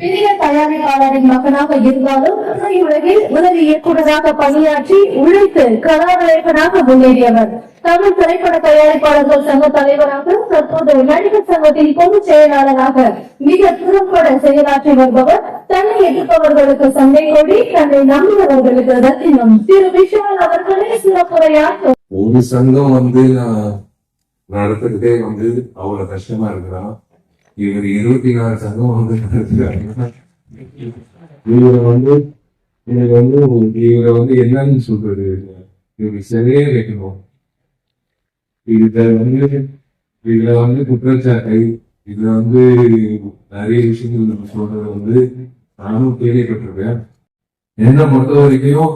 பெரிய தயாரிப்பாளரின் மகனாக இருந்தாலும் உலகில் உதவி இயக்குநராக பணியாற்றி உழைத்து கதாநாயகனாக முன்னேறியவர். தமிழ் திரைப்பட தயாரிப்பாளர்கள் சங்க தலைவராக தற்போது நடிகர் சங்கத்தின் பொதுச் செயலாளராக மிக திறம்பட செயலாற்றி வருபவர் தன்னை எதிர்ப்பவர்களுக்கு சண்டை கொடி தன்னை நம்புபவர்களுக்கு ரத்தினம். திரு விஷால் அவர்களே சிறப்புரையாக ஒரு சங்கம் வந்து நான் நடத்துக்கிட்டே வந்து அவ்வளவு கஷ்டமா இருக்கிறான். இவர் இருபத்தி நாலு சங்கம் வந்து இவரை வந்து எனக்கு வந்து இவரை வந்து என்னன்னு சொல்றது? இவருக்கு சரியே வைக்கணும் இதுல வந்து இதுல வந்து குற்றச்சாட்டு. இதுல வந்து நிறைய விஷயங்கள் நம்ம சொல்றது வந்து நானும் கேள்விப்பட்டிருக்கேன். என்னை பொறுத்த வரைக்கும்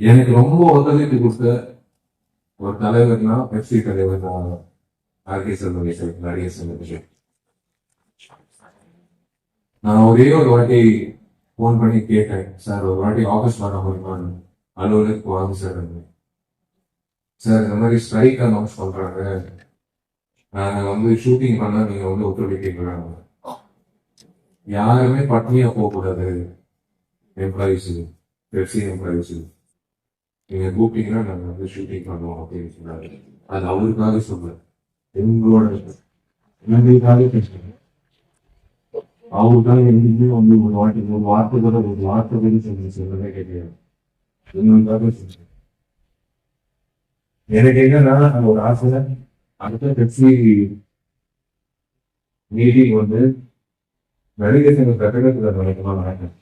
எனக்கு ரொம்ப ஒத்துழைப்பு கொடுத்த ஒரு தலைவர்னா எஃப்சி தலைவர் தான் ஆர்கே சர்வதேசன் நடிகர் சர்வதேசன் நான் ஒரே ஒரு வாட்டி ஃபோன் பண்ணி கேட்டேன். சார் ஒரு வாட்டி ஆஃபீஸ் வர முடியுமான்னு அலுவலகத்துக்கு வாங்க சார் சார் இந்த மாதிரி ஸ்ட்ரைக் அனௌன்ஸ் பண்றாங்க. நாங்கள் வந்து ஷூட்டிங் பண்ணால் நீங்கள் வந்து ஒத்துழைக்கிறாங்க யாருமே பட்னியாக போகக்கூடாது. எம்ப்ளாயிஸு பெப்சி எம்ப்ளாயிஸு நீங்கள் கூப்பிட்டீங்கன்னா நாங்கள் வந்து ஷூட்டிங் பண்ணுவோம் அப்படின்னு சொன்னாரு. அது அவருக்காக சொல்ல எங்களோட நன்றிக்காக பேசுகிறேன் அவருக்காக எங்கேயுமே வந்து ஒரு வாட்டி ஒரு வார்த்தை கூட ஒரு வார்த்தை கூட சொல்லி சொல்லவே கிடையாது எங்களுக்காக எனக்கு என்னன்னா ஒரு ஆசை அடுத்த கட்சி மீட்டிங் வந்து நடிகர் சங்க கட்டடத்துல நடக்கணும் நடக்கும்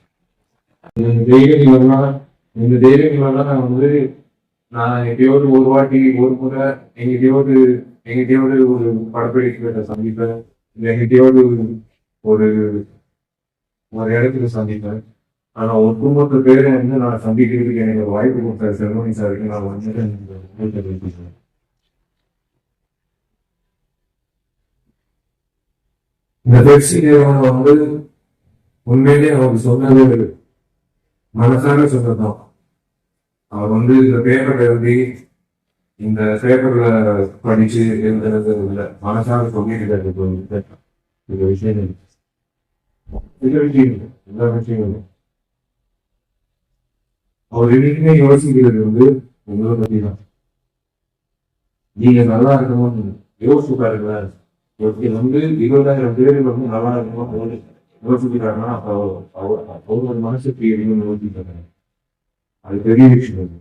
இந்த தைரியம் வரலாம் இந்த தைரியம் வரலாம் நான் வந்து நான் எப்படியோடு ஒரு வாட்டி ஒரு முறை எங்கிட்டயோடு எங்கிட்டயோடு ஒரு படப்பிடிக்க சந்திப்பேன் இல்லை எங்கிட்டயோடு ஒரு ஒரு இடத்துல சந்திப்பேன் ஆனா ஒட்டுமொத்த பேரை வந்து நான் சந்திக்கிறதுக்கு எனக்கு வாய்ப்பு கொடுத்த செல்வனி சாருக்கு நான் வந்துட்டு இந்த ஊருக்கு பேசிக்கிறேன். இந்த பெப்சி நிறுவனம் வந்து உண்மையிலேயே அவர் சொன்னது மனசார சொன்னதுதான். அவர் வந்து இந்த பேப்பர் எழுதி இந்த பேப்பர்ல படிச்சு எழுதுறது இல்ல. மனசார சொல்லிட்டு இந்த இந்த விஷயம். இந்த விஷயம் எல்லா விஷயங்களும் அவர் எதுவுமே யோசிக்கிறது வந்து உங்களை பத்தி தான் நீங்க நல்லா இருக்கணும்னு யோசிச்சு பாருங்களேன் ஒருத்தர் வந்து இருபதாயிரம் பேர் வந்து நல்லா இருக்கணும் யோசிக்கிறாங்கன்னா அப்போ அவர் அவரோட மனசுக்கு எதுவும் யோசிக்கிறாங்க அது பெரிய விஷயம் அது.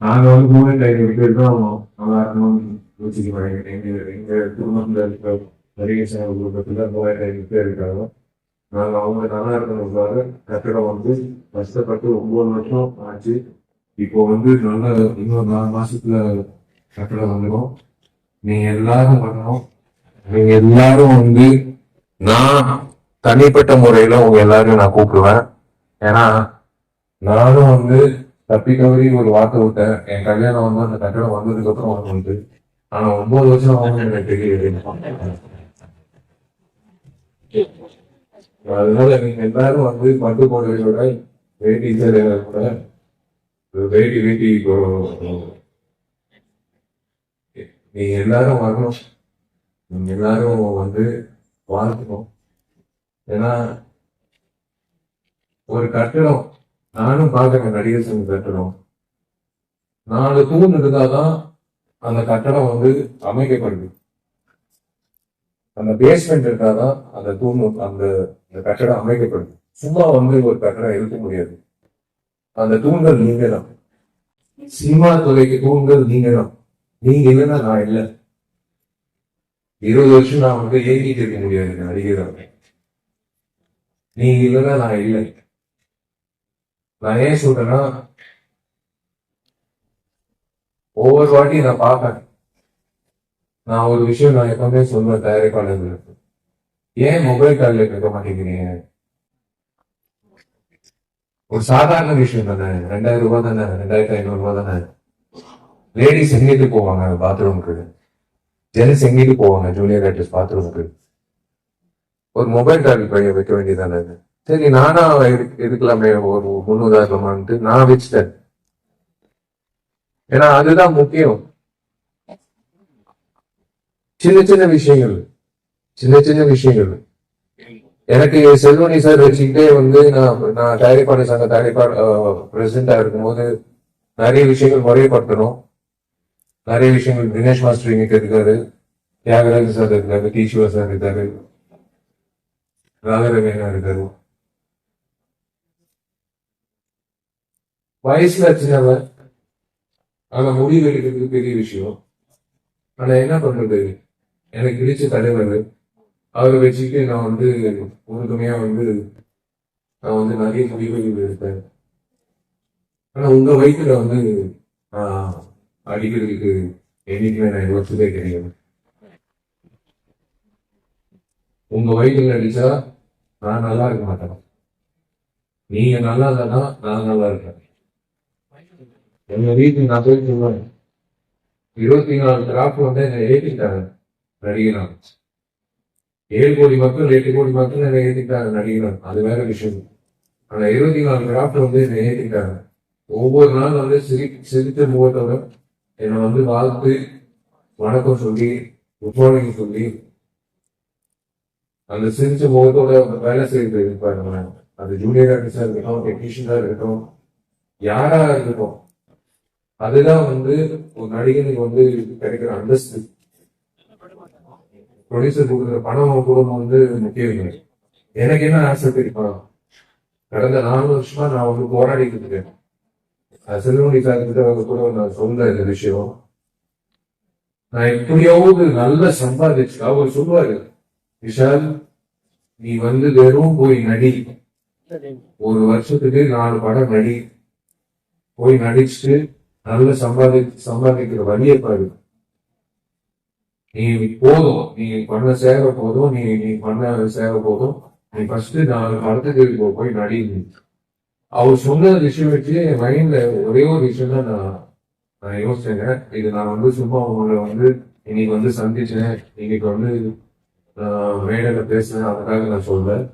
நாங்க வந்து மூணு ஐநூறு பேர் தான் நல்லா இருக்கணும்னு யோசிக்க மாட்டேங்கிறேன் எங்க எங்க குடும்பத்துல இருக்கிறோம் நிறைய குடும்பத்தில் மூவாயிரத்தி ஐநூறு பேர் இருக்காங்க. நாங்கள் அவங்க நல்லா இருக்கணும்னால கட்டிடம் வந்து கஷ்டப்பட்டு ஒன்பது வருஷம் ஆச்சு. இப்போ வந்து நல்ல இன்னொரு நாலு மாசத்துல கட்டிடம் வந்துடும். நீங்க எல்லாரும் பண்ணணும். நீங்க எல்லாரும் வந்து நான் தனிப்பட்ட முறையில உங்க எல்லாரையும் நான் கூப்பிடுவேன். ஏன்னா நானும் வந்து தப்பி ஒரு வார்த்தை விட்டேன். என் கல்யாணம் வந்து அந்த கட்டிடம் வந்ததுக்கு அப்புறம் வந்து. ஆனா ஒன்பது வருஷம் ஆகும் எனக்கு தெரியுது. அதனால நீங்க எல்லாரும் வந்து மட்டு போடுறதோட வேட்டி சேலையில கூட வேட்டி வேட்டி நீங்க எல்லாரும் வரணும். நீங்க எல்லாரும் வந்து வாழ்க்கணும் ஏன்னா ஒரு கட்டடம் நானும் பார்க்கிறேன் நடிகர் சங்க கட்டணம் நாலு தூண் இருந்தாதான் அந்த கட்டடம் வந்து அமைக்கப்படுது. அந்த பேஸ்மெண்ட் இருந்தாதான் அந்த தூண் அந்த அந்த கட்டடம் அமைக்கப்படுது சும்மா வந்து ஒரு கட்டடம் இருக்க முடியாது. அந்த தூண்கள் நீங்க தான் சினிமா துறைக்கு தூண்கள் நீங்க தான் நீங்க இல்லைன்னா நான் இல்லை. இருபது வருஷம் நான் வந்து ஏங்கிட்டு இருக்க முடியாது நடிகர். நீங்க இல்லைன்னா நான் இல்லை. நான் ஏன் சொல்றேன்னா ஒவ்வொரு வாட்டி நான் பார்ப்பேன். நான் ஒரு விஷயம் நான் எப்பவுமே சொல்லுவேன் தயாரிப்பாளர்களுக்கு. ஏன் மொபைல் கால்ல கேட்க மாட்டேங்கிறீங்க? ஒரு சாதாரண விஷயம் தானே. ரெண்டாயிரம் ரூபாய் தானே ரெண்டாயிரத்தி ஐநூறு ரூபாய் தானே. லேடிஸ் எங்கிட்டு போவாங்க பாத்ரூமுக்கு ஜென்ஸ் எங்கிட்டு போவாங்க ஜூனியர் ஆர்டிஸ்ட் பாத்ரூமுக்கு ஒரு மொபைல் கால் பையன் வைக்க வேண்டியதானே. சரி நானா எடுக்கலாமே ஒரு முன்னுதாரணமான்ட்டு நான் வச்சுட்டேன். ஏன்னா அதுதான் முக்கியம். சின்ன சின்ன விஷயங்கள் சின்ன சின்ன விஷயங்கள். எனக்கு செல்வனி சார் வச்சுக்கிட்டே வந்து நான் நான் தயாரிப்பாளர் சங்க தயாரிப்பாளர் பிரசிடண்டா இருக்கும்போது நிறைய விஷயங்கள் முறைப்படுத்தணும். நிறைய விஷயங்கள் தினேஷ் மாஸ்டர் இங்கிட்ட இருக்காரு தியாகராஜ் சார் இருக்காரு டி சிவா சார் இருக்காரு. ராகரவேனா இருக்காரு. வயசுல சின்னவன் ஆனா முடிவு எடுக்கிறது பெரிய விஷயம். ஆனா என்ன பண்றது? எனக்கு பிடிச்ச தலைவர் அவரை வச்சுக்கிட்டு நான் வந்து உறுதுணையா வந்து நான் வந்து நிறைய முடிவுகள் எடுப்பேன் ஆனா உங்க வயிற்றுல வந்து நான் அடிக்கிறதுக்கு என்னைக்குமே நான் யோசிச்சதே கிடையாது. உங்க வயிற்றுல அடிச்சா நான் நல்லா இருக்க மாட்டேன். நீங்க நல்லா இல்லைன்னா நான் நல்லா இருக்கேன் எங்க வீட்டுக்கு நான் போய் சொல்லுவேன். இருபத்தி நாலு கிராஃப்ட் வந்து என்னை ஏற்றிட்டாங்க நடிகனாக ஏழு கோடி மக்கள் எட்டு கோடி மக்கள் என்னை ஏற்றிட்டாங்க நடிகனாக அது வேற விஷயம். ஆனா இருபத்தி நாலு கிராஃப்ட் வந்து என்னை ஏற்றிட்டாங்க ஒவ்வொரு நாள் வந்து சிரி சிரித்த முகத்தோட என்னை வந்து வாழ்த்து வணக்கம் சொல்லி குட் மார்னிங் சொல்லி அந்த சிரிச்ச முகத்தோட வேலை செய்து இருப்பாங்க. அது ஜூனியர் ஆர்டிஸ்டா இருக்கட்டும் டெக்னீஷியனா இருக்கட்டும் யாரா இருக்கட்டும் அதுதான் வந்து ஒரு நடிகனுக்கு வந்து கிடைக்கிற அந்தஸ்து ப்ரொடியூசர் கொடுக்குற பணம் கூட வந்து முக்கியம் இல்லை எனக்கு என்ன ஆசை தெரியுமா? கடந்த நாலு வருஷமா நான் வந்து போராடிக்கிட்டு இருக்கேன். செல்வமணி சார் கிட்ட அவங்க கூட நான் சொல்ற இந்த விஷயம். நான் எப்படியாவது நல்லா சம்பாதிச்சு அவர் சொல்லுவாரு விஷால் நீ வந்து வெறும் போய் நடி. ஒரு வருஷத்துக்கு நாலு படம் நடி. போய் நடிச்சுட்டு நல்ல சம்பாதி சம்பாதிக்கிற வழியை பாரு. நீ போதும். நீ பண்ண சேவை போதும். நீ நீ பண்ண சேவை போதும். நீ ஃபர்ஸ்ட் நாலு படத்துக்கு போ- போய் நடி அவர் சொன்ன விஷயம் வச்சு என் மைண்ட்ல ஒரே ஒரு விஷயம் தான் நான் நான் யோசிச்சேங்க. இது நான் வந்து சும்மா உங்களை வந்து இன்னைக்கு வந்து சந்திச்சேன். இன்னைக்கு வந்து மேடையில பேசினேன் அதுக்காக நான் சொல்றேன்.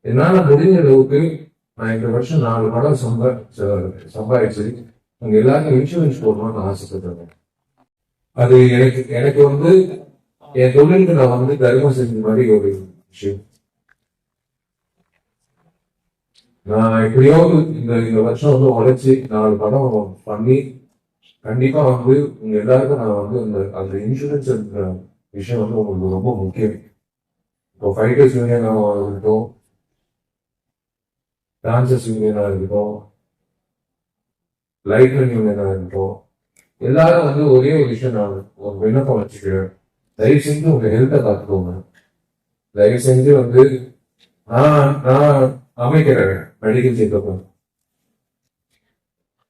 என்னால முடிஞ்ச அளவுக்கு நான் இந்த வருஷம் நாலு படம் சம்பா சம்பாதிச்சு உங்க எல்லாருக்கும் இன்சூரன்ஸ் போடணும்னு ஆசைப்படுறேன் அது எனக்கு எனக்கு வந்து என் தொழிலுக்கு நான் வந்து தர்மம் செஞ்ச மாதிரி ஒரு விஷயம். நான் எப்படியாவது இந்த இந்த வருஷம் வந்து உழைச்சி நாலு படம் பண்ணி கண்டிப்பா வந்து உங்க எல்லாருக்கும் நான் வந்து அந்த அந்த இன்சூரன்ஸ் விஷயம் வந்து உங்களுக்கு ரொம்ப முக்கியம். இப்போ ஃபைட்டர்ஸ் யூனியனாக இருக்கட்டும் டான்சர்ஸ் யூனியனாக இருக்கட்டும் லைட்மேன் யூனியனாக இருக்கட்டும் எல்லாரும் வந்து ஒரே ஒரு விஷயம் நான் ஒரு விண்ணப்பம் வச்சுக்கிறேன். தயவு செஞ்சு உங்க ஹெல்த்தை பார்த்துக்கோங்க. தயவு செஞ்சு வந்து நான் நான் அமைக்கிறேன் மெடிக்கல் செக்அப்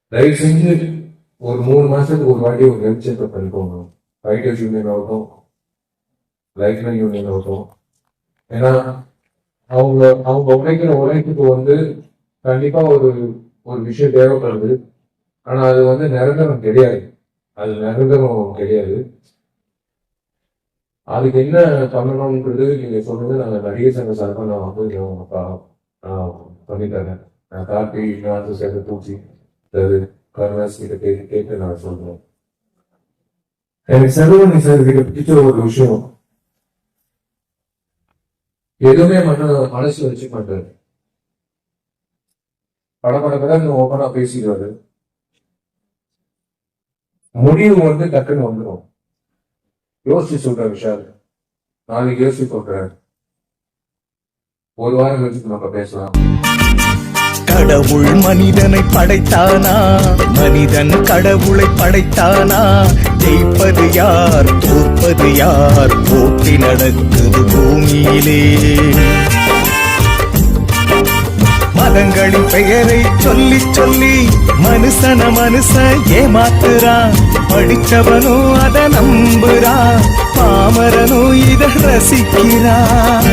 தயவு செஞ்சு ஒரு மூணு மாசத்துக்கு ஒரு வாட்டி ஒரு ஹெல்த் செக்அப் பண்ணிக்கோங்க. ஃபைட்டர்ஸ் யூனியன் ஆகட்டும் லைஃப்லைன் யூனியன் ஆகட்டும். ஏன்னா அவங்க அவங்க உழைக்கிற உழைப்புக்கு வந்து கண்டிப்பா ஒரு ஒரு விஷயம் தேவைப்படுது. ஆனா அது வந்து நிரந்தரம் கிடையாது. அது நிரந்தரம் கிடையாது. அதுக்கு என்ன பண்ணணும்ன்றது நீங்க சொல்றது நாங்க நடிகர் சங்க சார்பாக நான் வந்து நான் ப- நான் பண்ணித்தரேன். நான் சேர்ந்து பூச்சி அது கருணாஸ் கிட்ட கேட்டு கேட்டு நான் சொல்றேன். எனக்கு செல்வமணி சார் கிட்ட பிடிச்ச ஒரு விஷயம். எதுவுமே மன மனசு வச்சு மாட்டாரு. படம் பட படம் ஓப்பனா பேசிடுவாரு. முடிவு வந்து டக்குன்னு வந்துடும் யோசிச்சு சொல்ற விஷயம் நாளைக்கு யோசிச்சு சொல்றேன் ஒரு வாரம் கழிச்சு நம்ம பேசலாம். கடவுள் மனிதனை படைத்தானா? மனிதன் கடவுளை படைத்தானா? ஜெயிப்பது யார்? தோற்பது யார்? போட்டி நடக்குது பூமியிலே. மதங்களின் பெயரை சொல்லி சொல்லி மனுஷன மனுஷ ஏமாத்துறான் படிச்சவனும் அதை நம்புறான் பாமரனும் இதை ரசிக்கிறான்